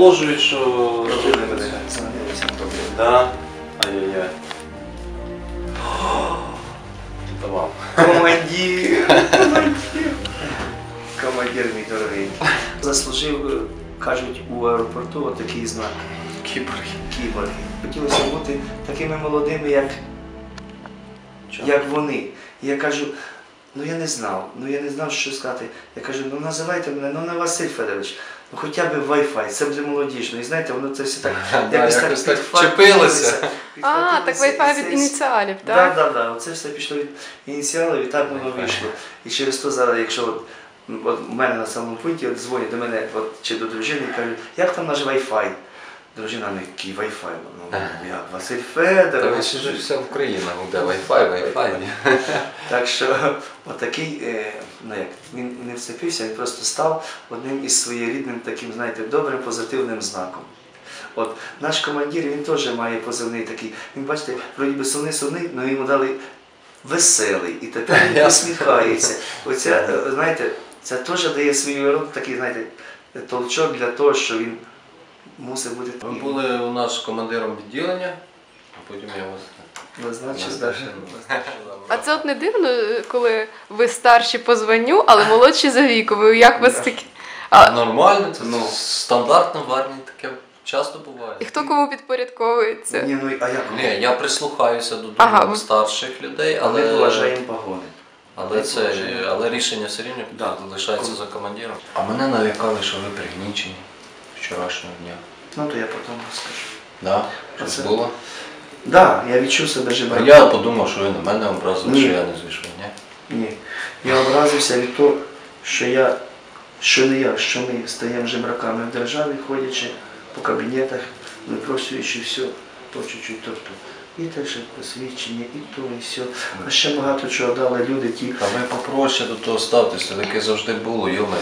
доложують, що. Да. Ай-яй-яй. Командир! Командир! Командир мій дорогий. Заслужив, кажуть, у аеропорту отакий знак. Кіборги. Кіборги. Хотілося бути такими молодими, як, як вони. І я кажу, ну я не знав, ну я не знав, що сказати. Я кажу, ну називайте мене, ну не Василь Федорович, ну хоча б Wi-Fi, це буде молодіжно. І знаєте, воно це все так Да, якось так вчепилося. А, так Wi-Fi від ініціалів, Так, так? так, так. Це все пішло від ініціалів і так воно вийшло. І через то зараз, якщо от, у мене на самому пункті от дзвонять до мене от, чи до дружини і кажуть, як там наш Wi-Fi? Дружина, ну який Wi-Fi? Ну, як Василь Та ще ж вся Україна буде Wi-Fi, Wi-Fi. Так що отакий, е, ну як, він не вцепився, він просто став одним із своєрідним таким, знаєте, добрим позитивним знаком. От наш командир, він теж має позивний такий. Він, бачите, вроді би сумний сумний, але йому дали веселий. І тепер він посміхається. Оця, е, знаєте, це теж дає роль такий, знаєте, толчок для того, що він мусить бути Ви були у нас командиром відділення, а потім я вас Назначив. А це от не дивно, коли ви старші по званню, але молодші за віковою. Як вас такі? А, Нормально, це Ну. стандартно в армії таке часто буває. і хто кому підпорядковується? Ні, ну а як? Ні, я прислухаюся до думок Ага, старших людей, Але поважаємо погони. але, це, але рішення все рівно Да. лишається за командиром. А мене налякали, що ви пригнічені вчорашнього дня. Ну то я потім розкажу. Да? Щось це- було? Так, да, я відчув себе жебраком. я подумав, що ви на мене образили, Ні. що я не звішав, ні? Ні. Я образився від того, що я, що не я, що ми стаємо жебраками в державі, ходячи по кабінетах, випросуючи все по чуть-чуть то то. І те, що посвідчення, і то, і все. А ще багато чого дали люди ті. А ви попроще до того ставтеся, таке завжди було, йоме.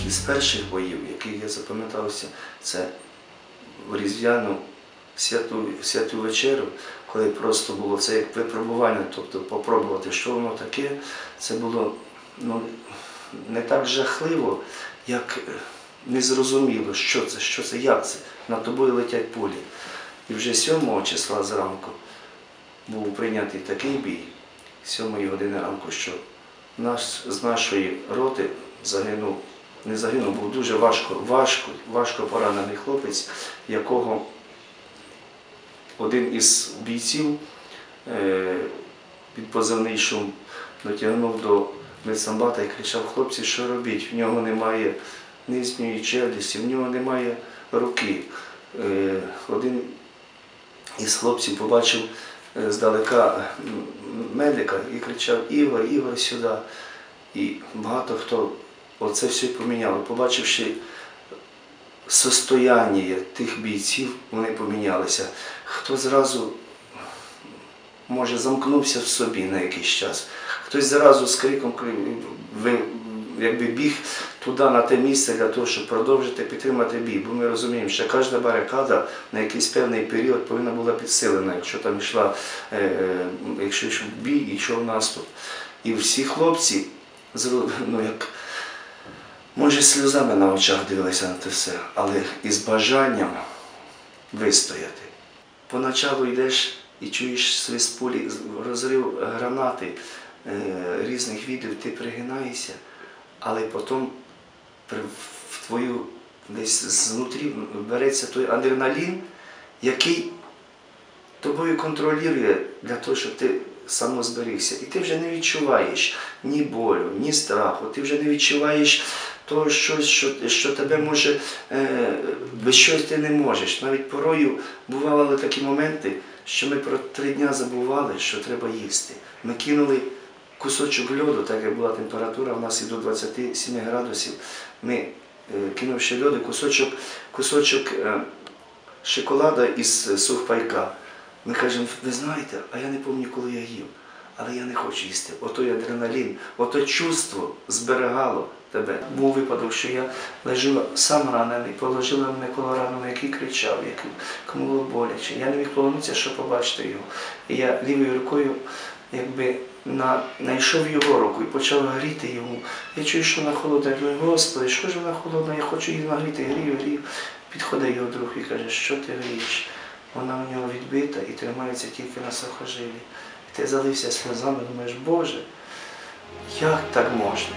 Одних із перших боїв, яких я запам'ятався, це Різдвяну святу, святу вечерю, коли просто було це як випробування, тобто попробувати, що воно таке, це було ну, не так жахливо, як е, незрозуміло, що це, що це, як це. Над тобою летять пулі. І вже 7 числа зранку був прийнятий такий бій, 7 години ранку, що наш, з нашої роти загинув, не загинув, був дуже важко, важко, важко поранений хлопець, якого один із бійців е, під позивний шум дотягнув до медсамбата і кричав, хлопці, що робіть? В нього немає нижньої челюсті, в нього немає руки. Е, один із хлопців побачив е, здалека медика і кричав Ігор, Ігор сюди. І багато хто оце все поміняло. Побачивши состояння тих бійців, вони помінялися. Хто зразу, може, замкнувся в собі на якийсь час, хтось зразу з криком якби біг туди, на те місце для того, щоб продовжити підтримати бій. Бо ми розуміємо, що кожна барикада на якийсь певний період повинна була підсилена, якщо там йшла, е, е, якщо йшов бій, йшов наступ. І всі хлопці, ну як, може, сльозами на очах дивилися на те все, але із бажанням вистояти. Поначалу йдеш і чуєш свист пулі, розрив гранати е, різних видів, ти пригинаєшся, але потім в твою десь знутрі береться той адреналін, який тобою контролює для того, щоб ти самозберігся. І ти вже не відчуваєш ні болю, ні страху, ти вже не відчуваєш того, щось, що, що тебе може, е, без щось ти не можеш. Навіть порою бували такі моменти, що ми про три дня забували, що треба їсти. Ми кинули кусочок льоду, так як була температура, у нас і до 27 градусів. Ми, е, кинувши льоду, кусочок, кусочок е, шоколада із е, сухпайка. Ми кажемо, ви знаєте, а я не пам'ятаю, коли я їв. але я не хочу їсти. Отой адреналін, ото чувство зберегало тебе. Був випадок, що я лежав сам ранений, положили мене коло раненого, який кричав, який, кому було боляче. Я не міг повернутися, щоб побачити його. І я лівою рукою якби на, знайшов його руку і почав гріти йому. Я чую, що вона холодна. Я думаю, Господи, що ж вона холодна? Я хочу її нагріти, грію, грію. Підходить його друг і каже, що ти грієш? Вона в нього відбита і тримається тільки на сухожилі. І ти залився сльозами, думаєш, Боже, як так можна?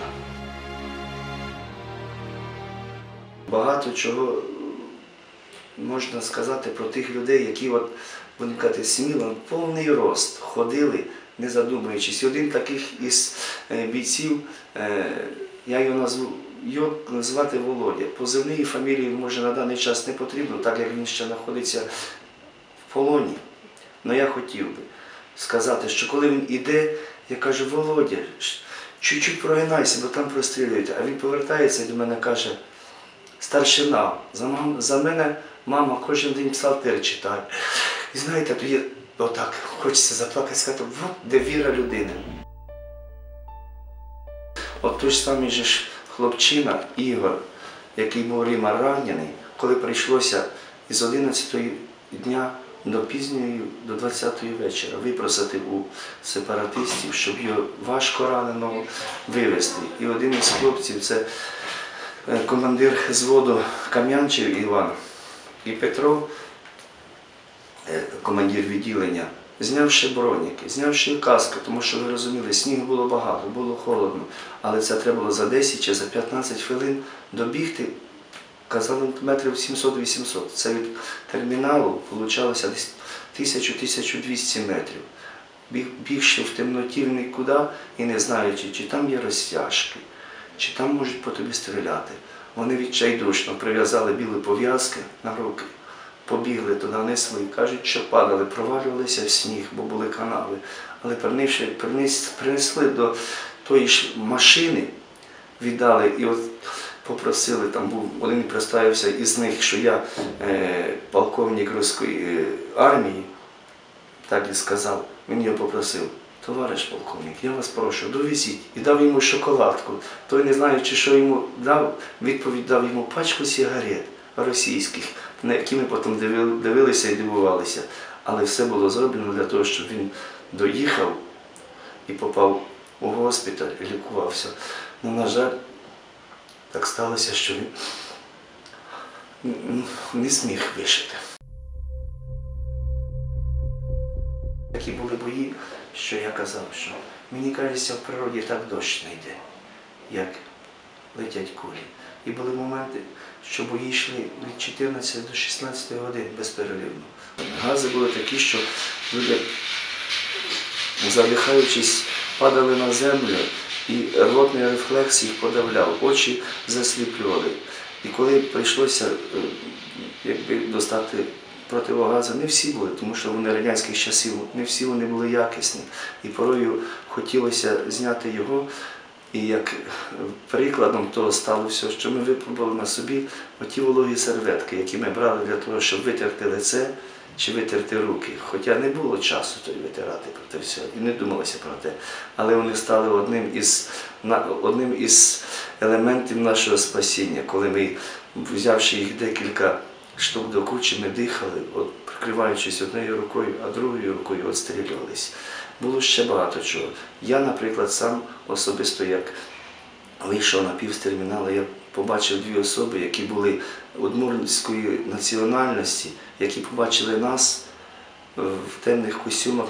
Багато чого можна сказати про тих людей, які, от, будемо казати, сміло, повний рост ходили, не задумуючись. Один таких із е, бійців, е, я його назву, його звати Володя. Позивний фамілії може на даний час не потрібно, так як він ще знаходиться полоні. Але я хотів би сказати, що коли він іде, я кажу, Володя, чуть-чуть прогинайся, бо там прострілюють. А він повертається і до мене каже, старшина, за, мам, за мене мама кожен день псалтир читає. І знаєте, тоді отак хочеться заплакати, сказати, от де віра людини. От той ж самий же ж хлопчина Ігор, який був Ріма ранений, коли прийшлося із 11 дня до пізньої, до 20-ї вечора випросити у сепаратистів, щоб його важко раненого вивезти. І один із хлопців це е, командир зводу Кам'янчев Іван і Петро, е, командир відділення, знявши броніки, знявши каску, тому що ви розуміли, снігу було багато, було холодно, але це треба було за 10 чи за 15 хвилин добігти. Казали метрів 700-800. Це від терміналу получалося десь 1000-1200 метрів. Біг, бігши в темноті в нікуди і не знаючи, чи там є розтяжки, чи там можуть по тобі стріляти. Вони відчайдушно прив'язали білі пов'язки на руки, побігли туди, несли кажуть, що падали, провалювалися в сніг, бо були канави. Але принесши, принес- принесли до тої ж машини, віддали і от попросили, там був один представився із них, що я е, полковник руської е, армії, так і сказав. Він його попросив, товариш полковник, я вас прошу, довезіть. І дав йому шоколадку. Той, не знаючи, що йому дав, відповідь дав йому пачку сигарет російських, на які ми потім дивилися і дивувалися. Але все було зроблено для того, щоб він доїхав і попав у госпіталь і лікувався. Ну, на жаль, так сталося, що він не зміг вижити. Такі були бої, що я казав, що мені кажеться, в природі так дощ не йде, як летять кулі. І були моменти, що бої йшли від 14 до 16 годин безперервно. Гази були такі, що люди, задихаючись, падали на землю, і рвотний рефлекс їх подавляв, очі засліплювали. І коли прийшлося е, якби, достати противогази, не всі були, тому що вони радянських часів, не всі вони були якісні. І порою хотілося зняти його. І як прикладом того стало все, що ми випробували на собі оті вологі серветки, які ми брали для того, щоб витерти лице чи витерти руки. Хоча не було часу той витирати про те все, і не думалося про те. Але вони стали одним із, одним із елементів нашого спасіння, коли ми, взявши їх декілька штук до кучі, ми дихали, от, прикриваючись однією рукою, а другою рукою відстрілювались. Було ще багато чого. Я, наприклад, сам особисто як вийшов на півтерміналу, я побачив дві особи, які були удмуртської національності, які побачили нас е, в темних костюмах.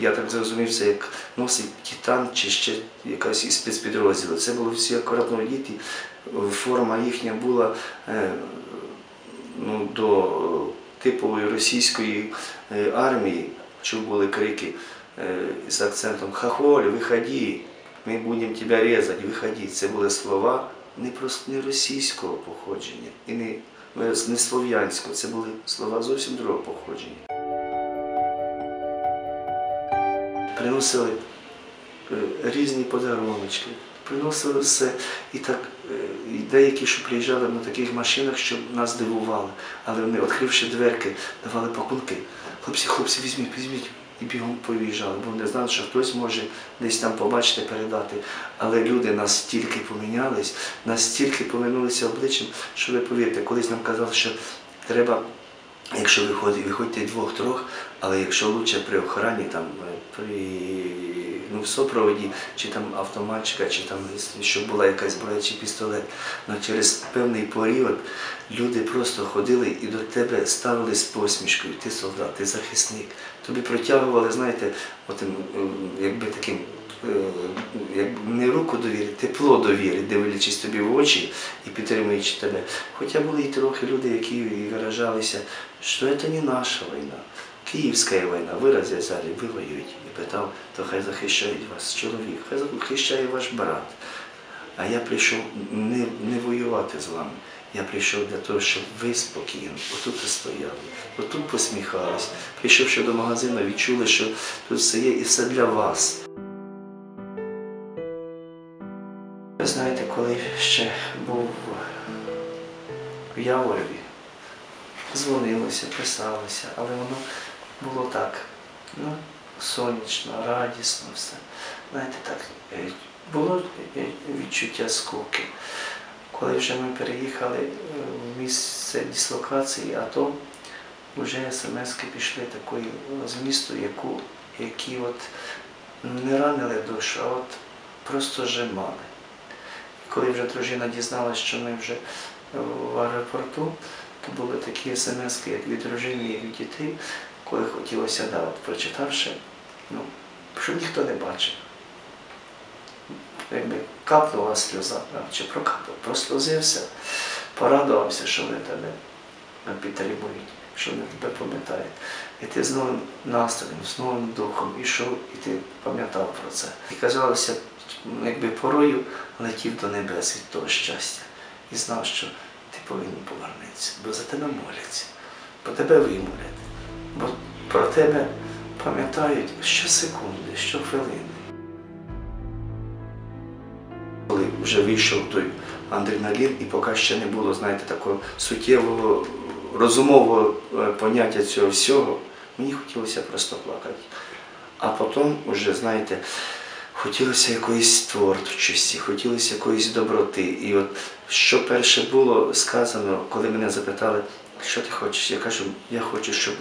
Я так зрозумів, це як носить титан чи ще якась із спецпідрозділу. Це були всі акуратно діти. Форма їхня була е, ну, до типової російської е, армії, чув були крики з акцентом Хахоль, виходи, ми будемо тебе різати, виходи. Це були слова не просто не російського походження і не, не слов'янського, це були слова зовсім другого походження. Приносили е, різні подарунки, приносили все. І так е, і деякі, що приїжджали на таких машинах, що нас дивували. Але вони, відкривши дверки, давали пакунки. Хлопці, хлопці, візьміть, візьміть. І бігом повіїжджали, бо не знали, що хтось може десь там побачити, передати. Але люди настільки помінялись, настільки повернулися обличчям, що ви повірте, колись нам казали, що треба. Якщо виходить, виходьте двох-трьох, але якщо лучше при охороні, там, е, при ну, в супроводі, чи там автоматчика, чи там, щоб була якась зброя чи пістолет, ну, через певний період люди просто ходили і до тебе ставили з посмішкою, ти солдат, ти захисник. Тобі протягували, знаєте, отим, ем, якби таким. е, не руку довіри, тепло довіри, дивлячись тобі в очі і підтримуючи тебе. Хоча були і трохи люди, які виражалися, що це не наша війна, Київська війна, ви розв'язали, ви воюєте. І питав, то хай захищають вас чоловік, хай захищає ваш брат. А я прийшов не, не воювати з вами. Я прийшов для того, щоб ви спокійно отут і стояли, отут посміхались. Прийшовши до магазину, відчули, що тут все є і все для вас. Ви знаєте, коли ще був в Яворові, дзвонилося, писалося, але воно було так, ну, сонячно, радісно все. Знаєте, так, е, було е, відчуття скуки. Коли вже ми переїхали е, в місце дислокації, а то вже смски пішли такої змісту, яку, які от не ранили душу, а от просто жимали. Коли вже дружина дізналася, що ми вже в аеропорту, то були такі смс, як від дружини і від дітей, коли хотілося, да, от, прочитавши, ну, щоб ніхто не бачив. Якби капнула сльоза, чи прокапала, прослузився, порадувався, що вони тебе е, підтримують, що вони тебе пам'ятають. І ти з новим настроєм, з новим духом ішов, і ти пам'ятав про це. І казалося, якби порою летів до небес від того щастя і знав, що ти повинен повернутися, бо за тебе моляться, бо тебе вимолять, бо про тебе пам'ятають щосекунди, щохвилини. Коли вже вийшов той адреналін, і поки ще не було, знаєте, такого суттєвого розумового е, поняття цього всього, мені хотілося просто плакати. А потім, вже, знаєте, хотілося якоїсь творчості, хотілося якоїсь доброти. І от що перше було сказано, коли мене запитали, що ти хочеш, я кажу, я хочу, щоб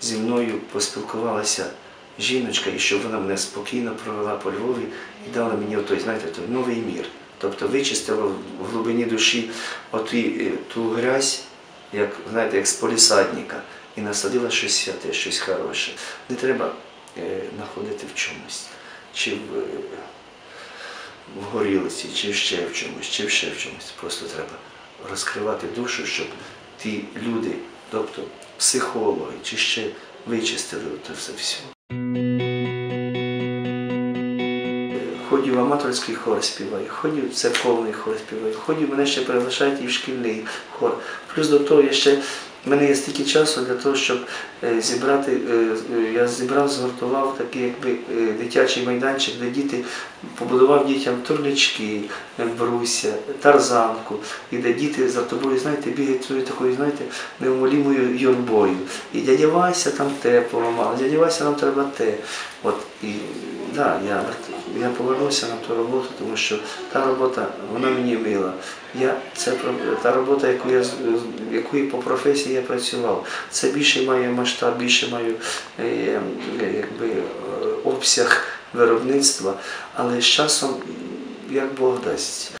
зі мною поспілкувалася жіночка, і щоб вона мене спокійно провела по Львові і дала мені отой, знаєте, той новий мір. Тобто вичистила в глибині душі оту, ту грязь, як, знаєте, як з полісадника, і насадила щось святе, щось хороше. Не треба е, знаходити в чомусь, чи в, е, в горілиці, чи ще в чомусь, чи ще в чомусь. Просто треба розкривати душу, щоб ті люди, тобто психологи, чи ще вичистили це все все. Ходів аматорський хор співаю, ходів церковний хор співаю, ходів мене ще приглашають і в шкільний хор. Плюс до того я ще в мене є стільки часу для того, щоб е, зібрати, е, е, я зібрав, згуртував такий якби дитячий майданчик, де діти побудував дітям турнички, бруся, тарзанку, і де діти за тобою, знаєте, бігають цією такою, знаєте, неумолімою юрбою. І дядя Вася там те поламав, дядя Вася нам треба те. От і да, я, я повернувся на ту роботу, тому що та робота, вона мені мила. Я, це та робота, яку я, з- по професії я працював, це більше має масштаб, більше маю е, е, якби, е, обсяг виробництва, але з часом, як Бог дасть.